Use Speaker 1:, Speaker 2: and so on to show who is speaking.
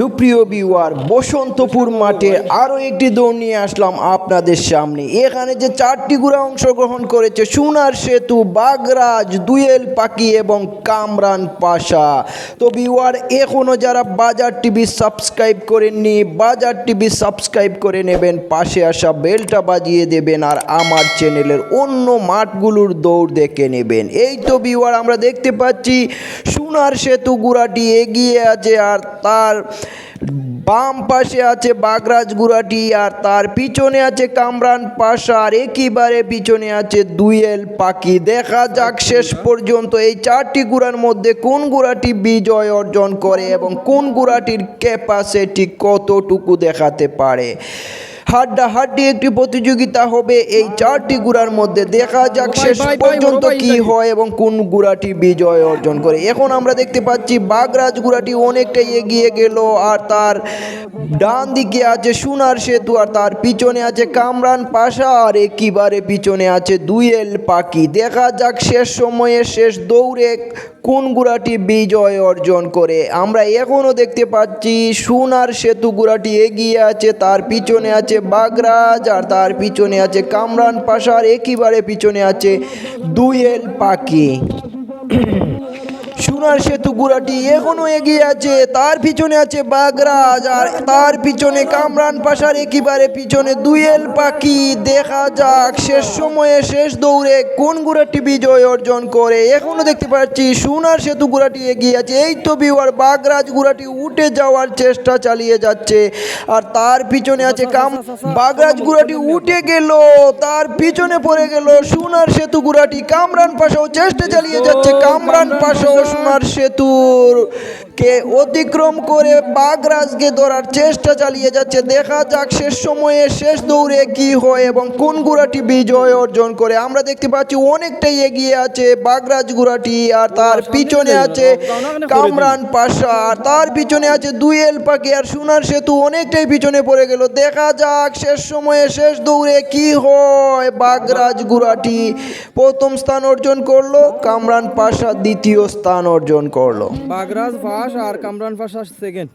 Speaker 1: সুপ্রিয় বিওয়ার বসন্তপুর মাঠে আরও একটি দৌড় নিয়ে আসলাম আপনাদের সামনে। এখানে যে চারটি গুড়া অংশগ্রহণ করেছে, সোনার সেতু, বাগরাজ, দুয়েল পাখি এবং কামরান পাশা। তো বিওয়ার এখনও যারা বাজার টিভি সাবস্ক্রাইব করেননি, বাজার টিভি সাবস্ক্রাইব করে নেবেন, পাশে আসা বেলটা বাজিয়ে দেবেন আর আমার চ্যানেলের অন্য মাঠগুলোর দৌড় দেখে নেবেন। এই তো বিওয়ার আমরা দেখতে পাচ্ছি সোনার সেতু গুড়াটি এগিয়ে আছে আর তার বাম পাশে আছে বাগরাজ গুড়াটি আর তার পিছনে আছে কামরান পাশা আর একেবারে পিছনে আছে দুয়েল পাখি। দেখা যাক শেষ পর্যন্ত এই চারটি গুড়ার মধ্যে কোন গুড়াটি বিজয় অর্জন করে এবং কোন গুড়াটির ক্যাপাসিটি কতটুকু দেখাতে পারে। হাড্ডাহাড্ডি একটি প্রতিযোগিতা হবে। এই চারটি গুড়ার মধ্যে দেখা যাক শেষ পর্যন্ত কি হয় এবং কোন গুড়াটি বিজয় অর্জন করে। এখন আমরা দেখতে পাচ্ছি বাগরাজ গুড়াটি অনেকটাই এগিয়ে গেল আর তার ডান দিকে আছে সোনার সেতু আর তার পিছনে আছে কামরান পাশা আর একেবারে পিছনে আছে দুইয়েল পাখি। দেখা যাক শেষ সময়ে শেষ দৌড়ে কোন গুড়াটি বিজয় অর্জন করে। আমরা এখনও দেখতে পাচ্ছি সোনার সেতু গুড়াটি এগিয়ে আছে তার পিছনে আছে বাগরাজ আর তার পিছনে আছে কামরান পাশার একইবারে পিছনে আছে দুয়েল পাখি। সোনার সেতু গুড়াটি এখনও এগিয়ে আছে। তার পিছনে আছে বাগরাজ আর তার পিছনে কামরান পাশার একেবারে পিছনে দুয়েল পাখি। দেখা যাক শেষ সময়ে শেষ দৌড়ে কোন গুড়াটি বিজয় অর্জন করে। এখনও দেখতে পাচ্ছি সোনার সেতু গুড়াটি এগিয়ে আছে। এই তো বিওয়ার বাগরাজ গুড়াটি উঠে যাওয়ার চেষ্টা চালিয়ে যাচ্ছে। আর তার পিছনে আছে কাম বাগরাজ গুড়াটি উঠে গেল। তার পিছনে পড়ে গেল সোনার সেতু গুড়াটি। কামরান পাশাও চেষ্টা চালিয়ে যাচ্ছে। কামরান পাশাও সোনার সেতুর কে অতিক্রম করে বাগরাজকে ধরার চেষ্টা চালিয়ে যাচ্ছে। দেখা যাক শেষ সময়ে শেষ দৌড়ে কি হয় এবং কোন গুড়াটি বিজয় অর্জন করে। আমরা দেখতে পাচ্ছি অনেকটাই এগিয়ে আছে বাগরাজ গুড়াটি আর তার পিছনে আছে কামরান পাশা আর তার পিছনে আছে দুইয়েল পাখি আর সোনার সেতু অনেকটাই পিছনে পড়ে গেল। দেখা যাক শেষ সময়ে শেষ দৌড়ে কি হয় বাগরাজ গুড়াটি। প্রথম স্থান অর্জন করল কামরান পাশা দ্বিতীয় স্থান অর্জন করল।
Speaker 2: বাগরাজ ফাঁস আর কামরান ফাঁস সেকেন্ড